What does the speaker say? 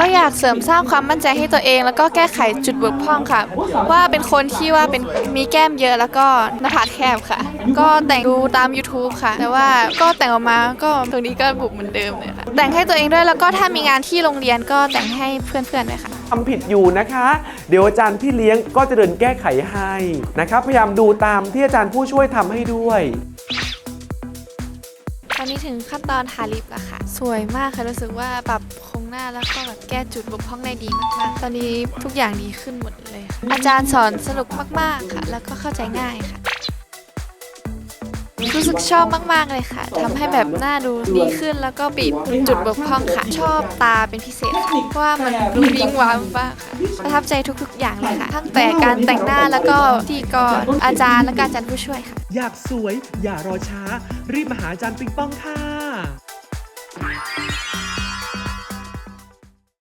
ก็อยากเสริมสร้างความมั่นใจให้ตัวเอง แล้วก็แก้ไขจุดบกพร่องค่ะ ว่าเป็นคนที่ว่าเป็นมีแก้มเยอะแล้วก็หน้าผากแคบค่ะ ก็แต่งดูตาม YouTube ค่ะ แต่ว่าก็แต่งออกมาก็ตรงนี้ก็บุบเหมือนเดิมเลยค่ะ แต่งให้ตัวเองด้วยแล้วก็ถ้ามีงานที่โรงเรียนก็แต่งให้เพื่อนๆด้วยค่ะ ทำผิดอยู่นะคะ เดี๋ยวอาจารย์พี่เลี้ยงก็จะเดินแก้ไขให้นะครับ พยายามดูตามที่อาจารย์ผู้ช่วยทำให้ด้วย อนนี้ถึงขั้นตอนทาลิปแล้วค่ะ สวยมากค่ะ รู้สึกว่าปรับโครงหน้าแล้วก็แบบแก้จุดบกพร่องได้ดีมากๆ ตอนนี้ทุกอย่างดีขึ้นหมดเลยค่ะอาจารย์สอนสนุกมากๆค่ะ แล้วก็เข้าใจง่ายค่ะ รู้สึกชอบมาก ๆ เลยค่ะทำให้แบบหน้าดูดีขึ้นแล้วก็ปิดจุดบกพร่องค่ะ ชอบตาเป็นพิเศษค่ะเพราะว่ามันดูวิงวามมากค่ะประทับใจทุก ๆ อย่างเลยค่ะทั้งแต่การแต่งหน้าแล้วก็ที่กรอาจารย์และก็อาจารย์ผู้ช่วยค่ะ อยากสวยอย่ารอช้า รีบมาหาอาจารย์ปิงปองค่ะ